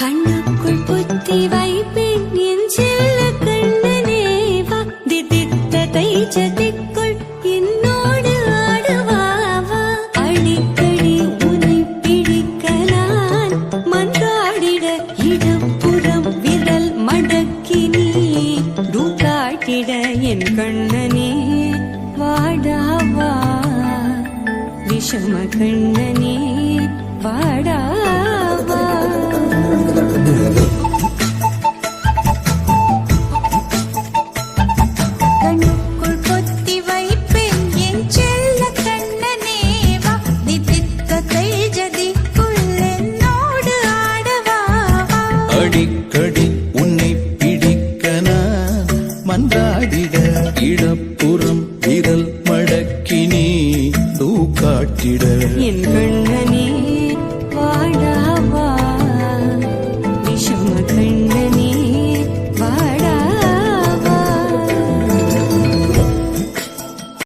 கண்ணுக்குள் புத்தி என் கண்ணனே வாடாவா. விஷம கண்ணனே வாடாவா. அடிக்கடி உன்னை மான்றாடிட இடப்புறம் விரல் மடக்கினி தூக்காட்டிட. என் கண்ணனே.